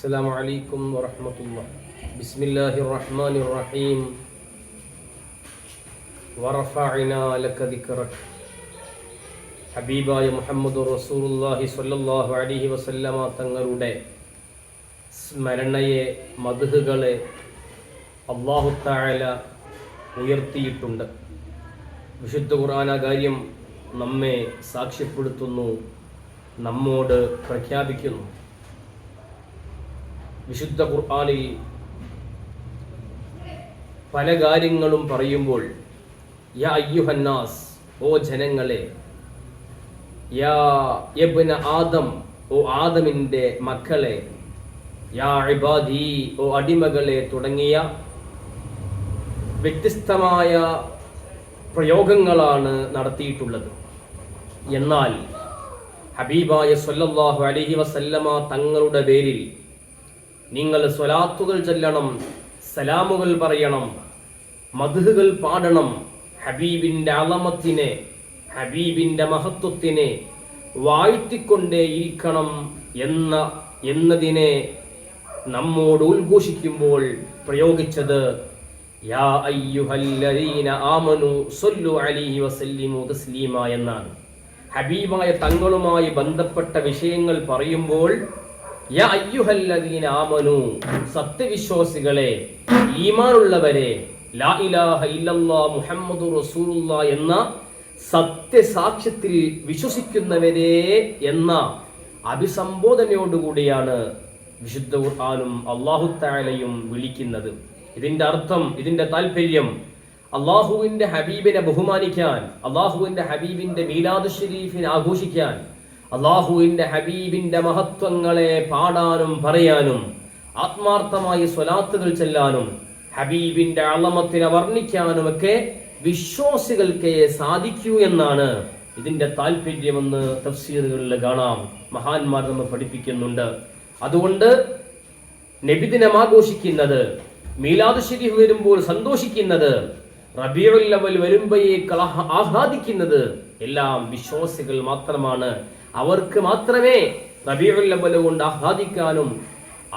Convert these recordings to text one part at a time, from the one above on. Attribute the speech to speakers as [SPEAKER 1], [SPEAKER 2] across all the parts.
[SPEAKER 1] السلام عليكم ورحمة الله بسم الله الرحمن الرحيم ورفعنا لك ذكرك ഹബീബായ മുഹമ്മദ് റസൂലുള്ളാഹി സ്വല്ലല്ലാഹു അലൈഹി വസല്ലമ തങ്ങളുടെ സ്മരണയെ മധുഹുകളെ അള്ളാഹു താഴല ഉയർത്തിയിട്ടുണ്ട് വിശുദ്ധ ഖുർആന കാര്യം നമ്മെ സാക്ഷ്യപ്പെടുത്തുന്നു നമ്മോട് പ്രഖ്യാപിക്കുന്നു വിശുദ്ധ ഖുർആാനിൽ പല കാര്യങ്ങളും പറയുമ്പോൾ യാ അയ്യുഹന്നാസ് ഓ ജനങ്ങളെ യാ യബ്ന ആദം ഓ ആദമിന്റെ മക്കളെ യാ ഇബാദി ഓ അടിമകളെ തുടങ്ങിയ വ്യത്യസ്തമായ പ്രയോഗങ്ങളാണ് നടത്തിയിട്ടുള്ളത്. എന്നാൽ ഹബീബായ സല്ലല്ലാഹു അലഹി വസല്ലമ തങ്ങളുടെ പേരിൽ നിങ്ങൾ സ്വലാത്തുകൾ ചൊല്ലണം സലാമുകൾ പറയണം മധുഹുകൾ പാടണം ഹബീബിന്റെ അളമത്തിനെ ഹബീബിന്റെ മഹത്വത്തിനെ വാഴ്ത്തിക്കൊണ്ടേയിരിക്കണം എന്ന എന്നതിനെ നമ്മോട് ഉദ്ഘോഷിക്കുമ്പോൾ പ്രയോഗിച്ചത് യാ അയ്യുഹല്ലരീന ആമനു എന്നാണ്. ഹബീബായ തങ്ങളുമായി ബന്ധപ്പെട്ട വിഷയങ്ങൾ പറയുമ്പോൾ ആമനു സത്യവിശ്വാസികളെ ഈമാനുള്ളവരെ ലാ ഇലാഹ ഇല്ലല്ലാ മുഹമ്മദു റസൂലുള്ള എന്ന സത്യസാക്ഷ്യത്തിൽ വിശ്വസിക്കുന്നവരെ എന്ന അഭിസംബോധനയോടുകൂടിയാണ് വിശുദ്ധ ഖുർആാനും അള്ളാഹുത്താലയും വിളിക്കുന്നത്. ഇതിന്റെ അർത്ഥം ഇതിന്റെ താല്പര്യം അള്ളാഹുവിന്റെ ഹബീബിനെ ബഹുമാനിക്കാൻ അള്ളാഹുവിന്റെ ഹബീബിന്റെ മീലാദ് ഷെരീഫിനെ ആഘോഷിക്കാൻ അള്ളാഹുവിന്റെ ഹബീബിന്റെ മഹത്വങ്ങളെ പാടാനും പറയാനും ആത്മാർത്ഥമായി സ്വലാത്തുകൾ ചെല്ലാനും ഹബീബിന്റെ അളമത്തിനെ വർണിക്കാനുമൊക്കെ വിശ്വാസികൾക്ക് സാധിക്കൂ എന്നാണ് ഇതിന്റെ താല്പര്യമെന്ന് തഫ്സീറുകളിൽ കാണാം. മഹാന്മാർ നമ്മൾ പഠിപ്പിക്കുന്നുണ്ട്. അതുകൊണ്ട് നബിദിനം ആഘോഷിക്കുന്നത് മീലാദ് ശരീഫ് വരുമ്പോൾ സന്തോഷിക്കുന്നത് റബിയുൽ അവൽ വരുമ്പോഴേക്ക് ആഹ്ലാദിക്കുന്നത് എല്ലാം വിശ്വാസികൾ മാത്രമാണ്. അവർക്ക് മാത്രമേ റബിയുൽ അവൽ കൊണ്ട് ആഹ്ലാദിക്കാനും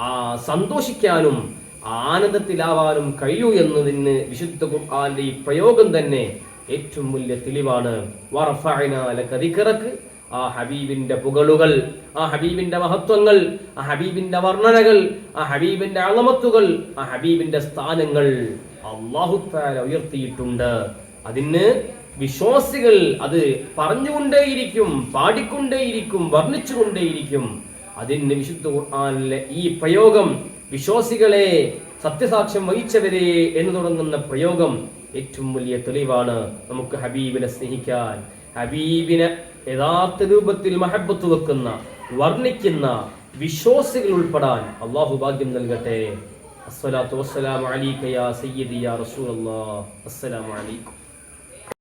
[SPEAKER 1] ആ സന്തോഷിക്കാനും ആനന്ദത്തിലാവാനും കഴിയൂ എന്നതിന് വിശുദ്ധ ഖുർആന്റെ ഈ പ്രയോഗം തന്നെ ഏറ്റവും വലിയ തെളിവാണ്. ആ ഹബീബിന്റെ പുകളുകൾ ആ ഹബീബിന്റെ മഹത്വങ്ങൾ ആ ഹബീബിന്റെ വർണനകൾ ആ ഹബീബിന്റെ അളമത്തുകൾ ആ ഹബീബിന്റെ സ്ഥാനങ്ങൾ. അള്ളാഹുത്താല ഉയർത്തിയിട്ടുണ്ട്. അതിന് വിശ്വാസികൾ അത് പറഞ്ഞുകൊണ്ടേയിരിക്കും പാടിക്കൊണ്ടേയിരിക്കും വർണിച്ചുകൊണ്ടേയിരിക്കും. അതിന് വിശുദ്ധ ഖുർആാനിലെ ഈ പ്രയോഗം വിശ്വാസികളെ സത്യസാക്ഷ്യം വഹിച്ചവരെ എന്ന് തുടങ്ങുന്ന പ്രയോഗം ഏറ്റവും വലിയ തെളിവാണ്. നമുക്ക് ഹബീബിനെ സ്നേഹിക്കാൻ ഹബീബിനെ യഥാർത്ഥ രൂപത്തിൽ മഹബത്ത് വെക്കുന്ന വർണിക്കുന്ന വിശ്വാസികൾ ഉൾപ്പെടാൻ അള്ളാഹു ഭാഗ്യം നൽകട്ടെ. അസ്സലാത്തു വസ്സലാമു അലൈക യാ സയ്യിദി യാ റസൂലല്ലാഹ് അസ്സലാമു അലൈക്കും.